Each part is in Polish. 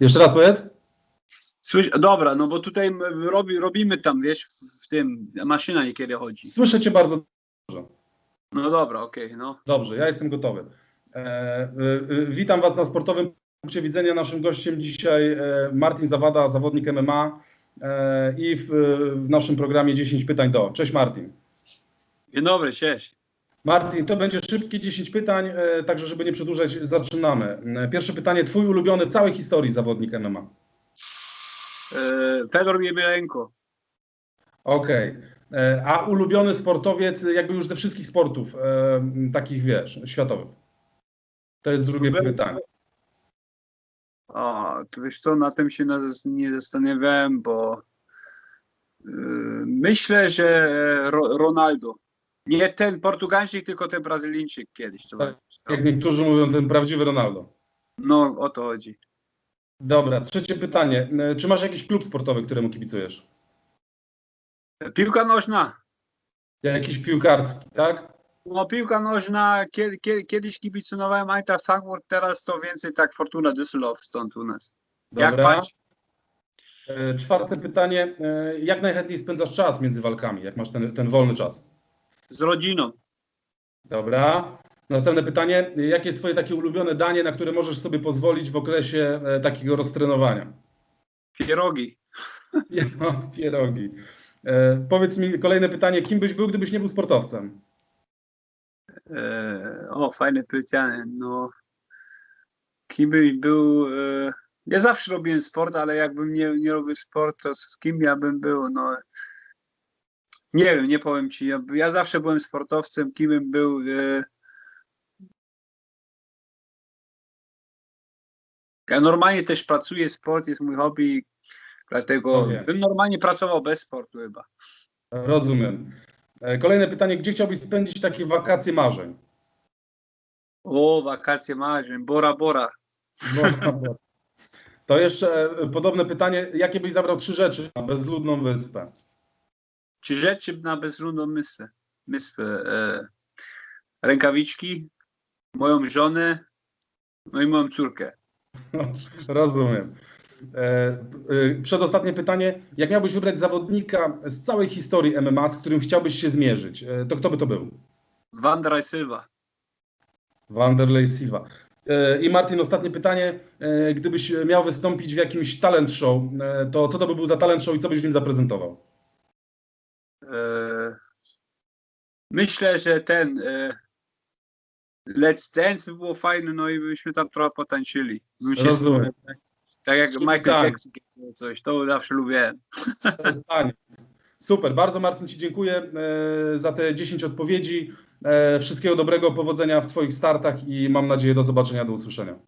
Jeszcze raz powiedz. Słysz, dobra, no bo tutaj robi, robimy tam, wiesz, w, tym, maszyna niekiedy chodzi. Słyszę cię bardzo dobrze. No dobra, okej, no. Dobrze, ja jestem gotowy. E, e, e, witam Was na sportowym punkcie widzenia. Naszym gościem dzisiaj e, Martin Zawada, zawodnik MMA e, i w, w naszym programie 10 pytań do. Cześć Martin. Dzień dobry, cześć. Martin, to będzie szybkie 10 pytań, e, także żeby nie przedłużać, zaczynamy. E, Pierwsze pytanie, Twój ulubiony w całej historii zawodnik MMA. Fedor Jemielenko. Okej. E, A ulubiony sportowiec jakby już ze wszystkich sportów, takich wiesz, światowych? To jest drugie Ulubiony? pytanie. O, to wiesz co, na tym się nie zastanawiałem, bo myślę, że Ro, Ronaldo. Nie ten Portugalczyk, tylko ten Brazylijczyk kiedyś. To, Tak. Jak niektórzy mówią, ten prawdziwy Ronaldo. no, o to chodzi. Dobra, trzecie pytanie. E, Czy masz jakiś klub sportowy, któremu kibicujesz? Piłka nożna. Jakiś piłkarski, tak? No, piłka nożna, kiedy, kiedy, kiedyś kibicowałem Eintracht Frankfurt, teraz to więcej tak Fortuna Düsseldorf stąd u nas. Jak Dobra. patrz? E, Czwarte pytanie. E, Jak najchętniej spędzasz czas między walkami, jak masz ten, ten wolny czas? Z rodziną. Dobra. Następne pytanie. Jakie jest twoje takie ulubione danie, na które możesz sobie pozwolić w okresie e, takiego roztrenowania? Pierogi. No, pierogi. E, powiedz mi kolejne pytanie. Kim byś był, gdybyś nie był sportowcem? E, o, fajne pytanie. No, kim byś był? E, ja zawsze robiłem sport, ale jakbym nie, nie robił sport, to z kim ja bym był? No, nie wiem, nie powiem ci. Ja, zawsze byłem sportowcem, kim bym był? E, ja normalnie też pracuję, sport jest mój hobby, dlatego Ojej. bym normalnie pracował bez sportu chyba. Rozumiem. E, Kolejne pytanie. Gdzie chciałbyś spędzić takie wakacje marzeń? O, wakacje marzeń, Bora Bora. Bo- bo- To jeszcze e, podobne pytanie. Jakie byś zabrał trzy rzeczy na bezludną wyspę? Czy rzeczy na bezludną wyspę? wyspę e, rękawiczki, moją żonę, no i moją córkę. Rozumiem. E, e, Przedostatnie pytanie. Jak miałbyś wybrać zawodnika z całej historii MMA, z którym chciałbyś się zmierzyć, e, to kto by to był? Wanderlei Silva. Wanderlei Silva. I Martin, ostatnie pytanie. Gdybyś miał wystąpić w jakimś talent show, to co to by był za talent show i co byś w nim zaprezentował? E, myślę, że ten e, Let's Dance by było fajne, no i byśmy tam trochę potańczyli. Bym się Rozumiem. tak, tak jak Michael. Jackson coś, to zawsze lubiłem. Taniec. Super, bardzo Marcin Ci dziękuję e, za te 10 odpowiedzi. E, Wszystkiego dobrego, powodzenia w Twoich startach i mam nadzieję do zobaczenia, do usłyszenia.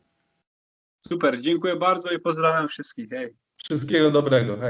Super, dziękuję bardzo i pozdrawiam wszystkich. Hej. Wszystkiego dobrego. Hej.